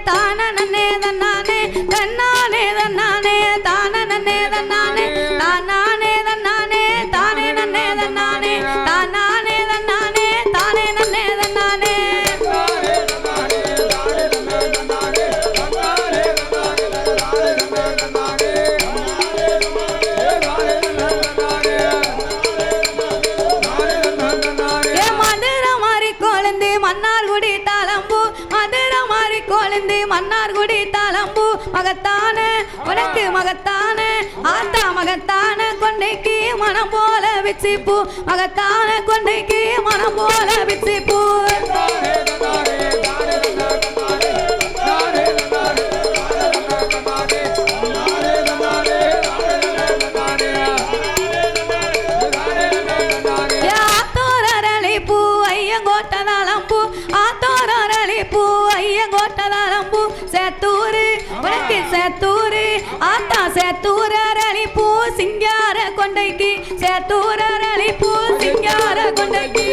தானே தன்னானே தன்னானே தன்னானே தானே தன்னானே தானா மாறி மன்னார் குடி தாளம்பு மகத்தான உனக்கு மகத்தான ஆத்தா மகத்தான கொண்டைக்கு மனம் போல விச்சிப்பூ மகத்தான கொண்டைக்கு மனம் போல விச்சிப்பூ சேத்தூரு ஆத்தா சேத்தூர் அரளி பூ சிங்கார கொண்டைக்கு. சேத்தூர் அரளி பூ சிங்கார கொண்டைக்கு.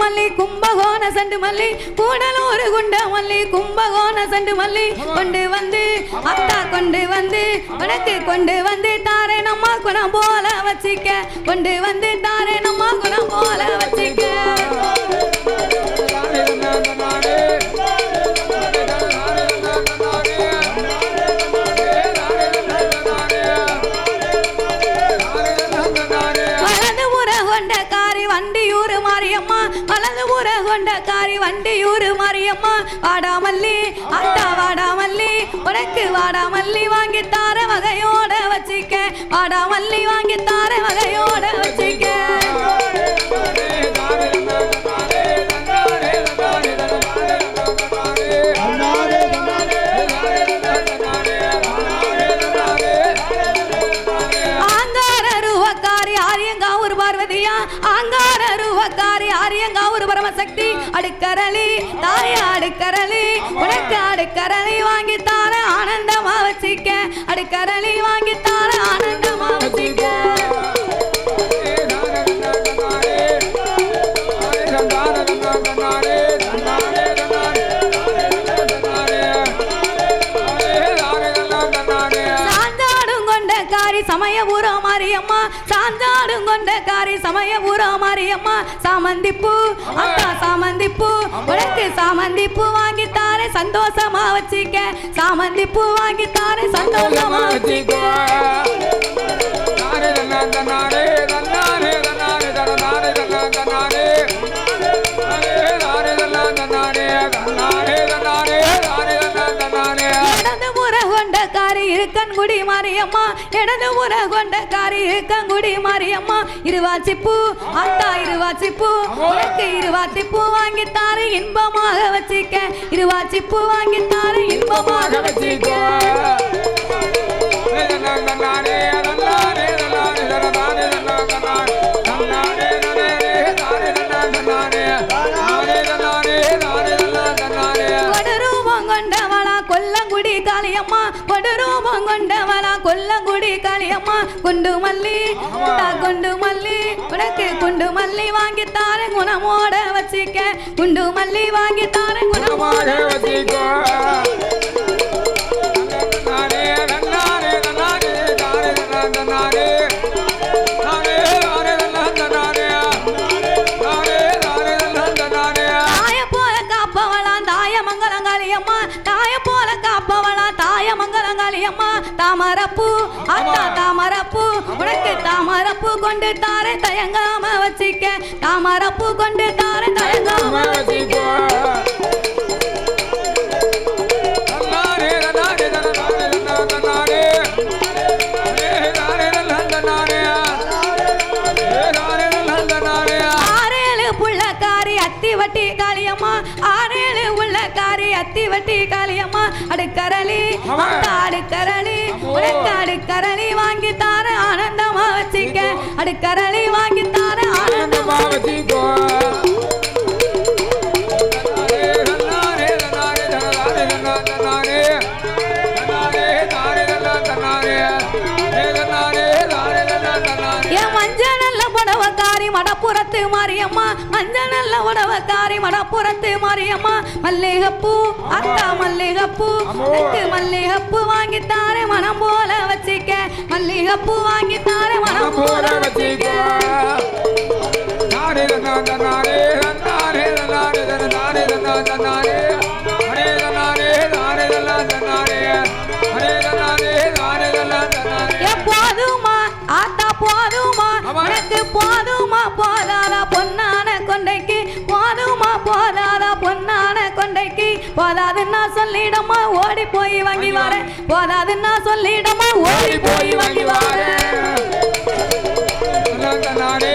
மல்லி கும்பகோண சண்டு மல்லி. கூடலூர் குண்ட மல்லி கும்பகோண சண்டு மல்லி. கொண்டு கொண்டு வந்து உனக்கு கொண்டு வந்து தாரே நம்ம குணம் போல வச்சிக்க. கொண்டு வந்து தாரே நம்ம குணம் போல வச்சிக்க. வலது கொண்ட காரி வண்டியூர் மாரியம்மா. வலது புற கொண்ட காரி வண்டியூர் மாரியம்மா. வாடாமல்லி வாடாமல்லி வாடா மல்லி வாங்கி தார வகையோட வச்சிக்க. வாடாமல்லி வாங்கி தார வகையோட வச்சுக்க. ஆங்கார ரூபக்காரி ஆரியங்காவூர் பார்வதியா? ஆங்கார ரூபக்காரி ஆரியங்காவூர் பரமசக்தி. அடுக்கரளி தாய அடுக்கரளி உனக்கு அடுக்கரளி வாங்கித்தான் அடுக்கரளி வாங்கி தார ஆனந்தமா வசிக்க சாந்தாடும் கொண்ட காரி மாரியம்மா. சாந்தாடும் கொண்ட காரி சமயபுரா மாரியம்மா சாமந்திப்பூ அத்தா சாமந்திப்பூ உனக்கு சாமந்திப்பூ வாங்கி தாரே சந்தோஷமா வச்சிக்க சாமந்திப்பூ வாங்கி தாரே சந்தோஷமா வச்சிக்க இடது இருக்கன்குடி மாரியம்மா இடது புற கொண்ட காரி இருக்கன்குடி மாரியம்மா. இருவாச்சிப்பூ அத்தா இருவாச்சிப்பூ உனக்கு இருவாச்சிப்பூ வாங்கி தாரு இன்பமாக வச்சிக்க. இருவாச்சிப்பூ வாங்கி தாரு இன்பமாக வச்சிக்க. கொடரூபம் கொண்டவளா கொல்லங்குடி காளியம்மா கொடரூபம் கொண்டவளா. கொல்லங்குடி காளியம்மா குண்டு மல்லி குண்டு மல்லி. உனக்கு குண்டு மல்லி வாங்கி தார குணமோட வச்சிக்க. குண்டு மல்லி வாங்கி தார குணமோட வச்சிக்க. மங்களங்காளியம்மா தாமரப்பூ அத்தா தாமரப்பூ உனக்கு தாமரப்பூ கொண்டு தாரே தயங்காம வச்சிக்க. தாமரப்பூ கொண்டு தாரே தயங்காம வச்சிக்க. வட்டி காளியம்மா அடுக்கரளி அடுக்கரளி உனக்கு அடுக்கரளி வாங்கி தார ஆனந்தமா வச்சிக்க. அடுக்கரளி வாங்கி தார ஆனந்தமா மடப்புறத்து மாரியம்மா மஞ்சள் நல்ல உடவக்காரி மடப்புறத்து மாரியம்மா. மல்லிகைப்பூ அத்தா மல்லிகைப்பூ எனக்கு மல்லிகைப்பூ வாங்கித்தாரே மனம் போல வச்சிக்க. மல்லிகைப்பூ வாங்கித்தாரே மனம் போதாதா பொன்னான கொண்டைக்கு போதாதுன்னா சொல்லிடமா ஓடி போய் வாங்கி வரேன். போதாதுன்னா சொல்லிடமா ஓடி போய் வாங்கி நாரே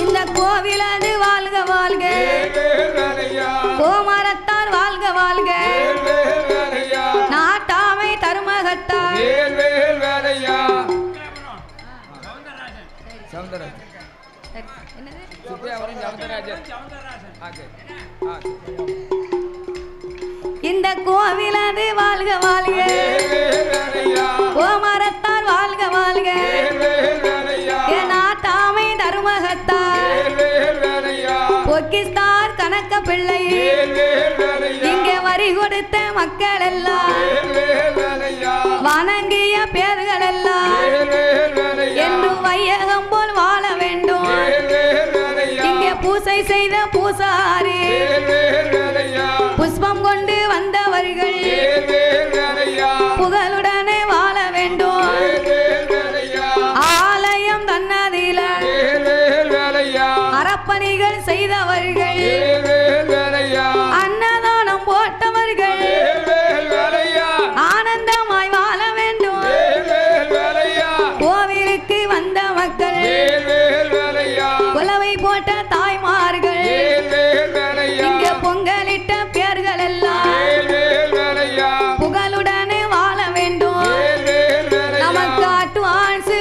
இந்த கோவில் அது வாழ்க வாழ்க. கோமரத்தார் வாழ்க வாழ்க. நாட்டாமை தருமகத்தார் என்னது? இந்த கோவில் அது வாழ்க வாழ்க. கோமரத்தார் வாழ்க வாழ்க. நாட்டாமை தருமகத்தார். பொக்கிஸ்தார் கணக்க பிள்ளை இங்கே வரி கொடுத்த மக்கள் எல்லாம் வணங்கிய பேர்கள் எல்லாம் என்று வையகம் போல் வாழ வேண்டும். இங்கே பூசை செய்த பூசாரி.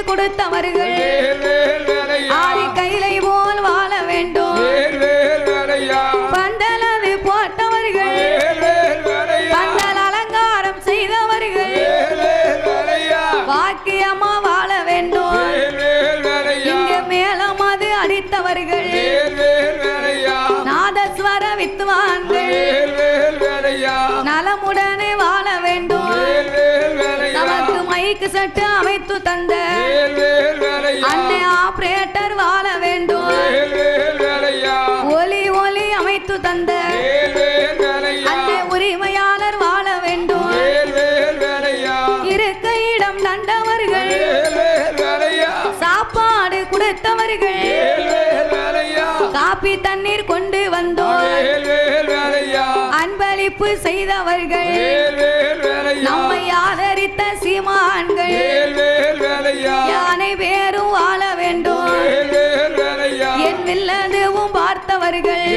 கொடுத்தவர்கள். ஆதி செய்தவர்கள் நம்மை ஆதரித்த சீமான்கள். யானை பேரும் வாழ வேண்டும். என் வில்லதுவும் பார்த்தவர்கள்.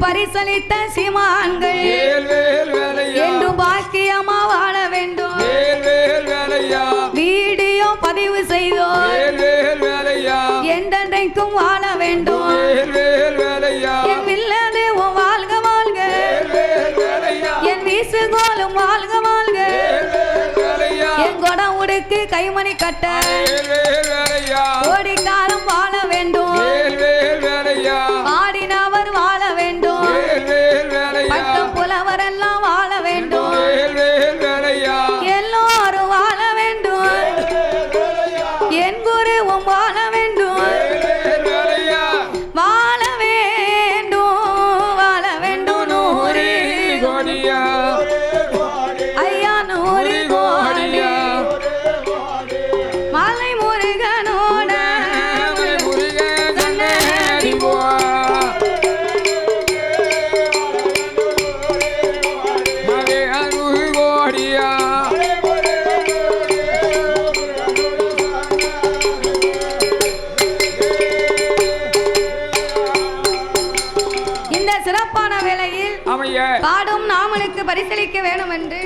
பரிசளித்த சீமான்கள். வேல் வேல் வேலையா? என்றும் பாக்கியமா வாழ வேண்டும். வீடியோ பதிவு வேலையா? என்றென்றைக்கும் வாழ வேண்டும். என் வாழ்க வாழ்க. வேலையா? என் வீசுகோலும் வாழ்க வாழ்க. என் குடம் உடுக்கு கைமணி கட்ட. காலம் வாழ வேண்டும். நாமளுக்கு பரிசளிக்க வேண்டும் என்று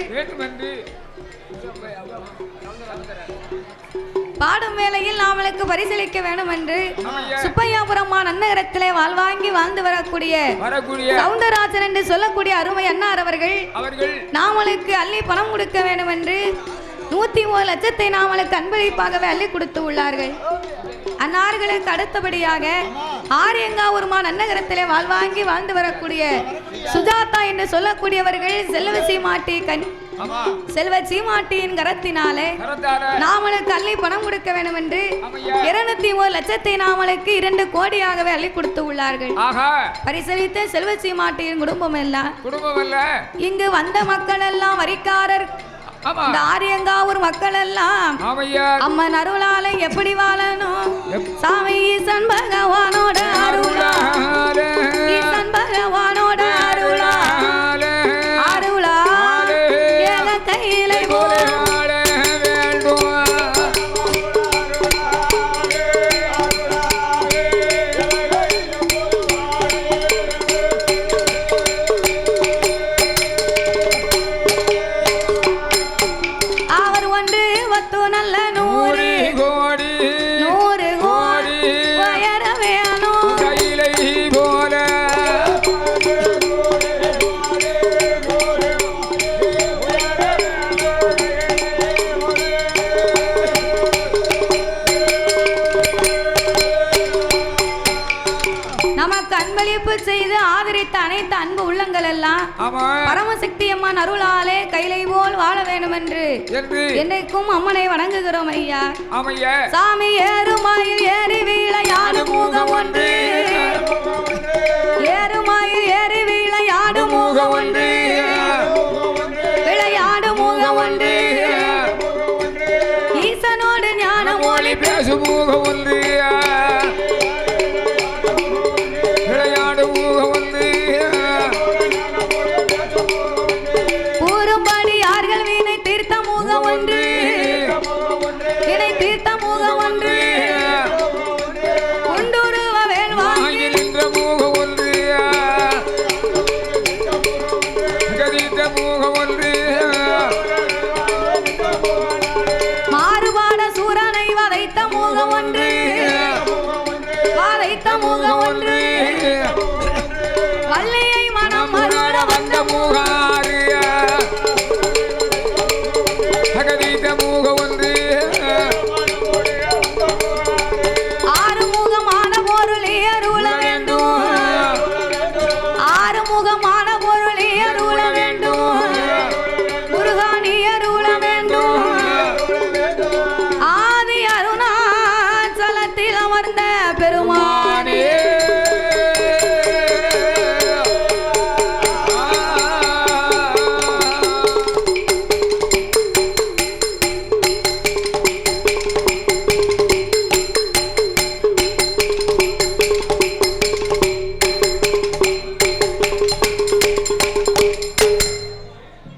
பாடும் வேளையில் நாமளுக்கு பரிசளிக்க வேண்டும் என்று அமைய சுப்பையாபுரம்மா நன்னகரத்திலே வாழ்வாங்கி வாழ்ந்து வரக்கூடிய சவுந்தரராஜன் என்று சொல்லக்கூடிய அருமை அன்னார் அவர்கள். அவர்கள். நாமளுக்கு அள்ளி பணம் கொடுக்க வேண்டும் என்று நூத்தி மூணு லட்சத்தை நாமளுக்கு அன்பளிப்பாகவே அள்ளி கொடுத்து உள்ளார்கள். அன்னார்களுக்கு அடுத்தபடியாக ஆரியங்காவூர்மா நன்னகரத்திலே வாழ்வாங்கி வாழ்ந்து வரக்கூடிய சுஜாதா என்று சொல்லக்கூடியவர்கள் செல்வ சீமாட்டி கண் செல்வ சீமாட்டியின் கரத்தினாலே நாமளுக்கு அள்ளி பணம் கொடுக்க வேண்டும் என்று இருநூத்தி ஒரு லட்சத்தை நாமளுக்கு இரண்டு கோடியாகவே அள்ளி கொடுத்து உள்ளார்கள். பரிசளித்த செல்வ சீமாட்டியின் குடும்பம் எல்லாம் இங்கு வந்த மக்கள் எல்லாம் வரிக்காரர் இந்த ஆரியங்காவூர் மக்கள் எல்லாம் அம்மன் அருளால எப்படி வாழணும்? சாமி ஈசன் பகவானோட அருளாலே கைலை போல் வாழ வேண்டும் என்று என்னைக்கும் அம்மனை வணங்குகிறோம் ஐயா. சாமி ஏறுமாயில் ஏறி விளையாடு முகம் ஒன்று பொருளியருளவே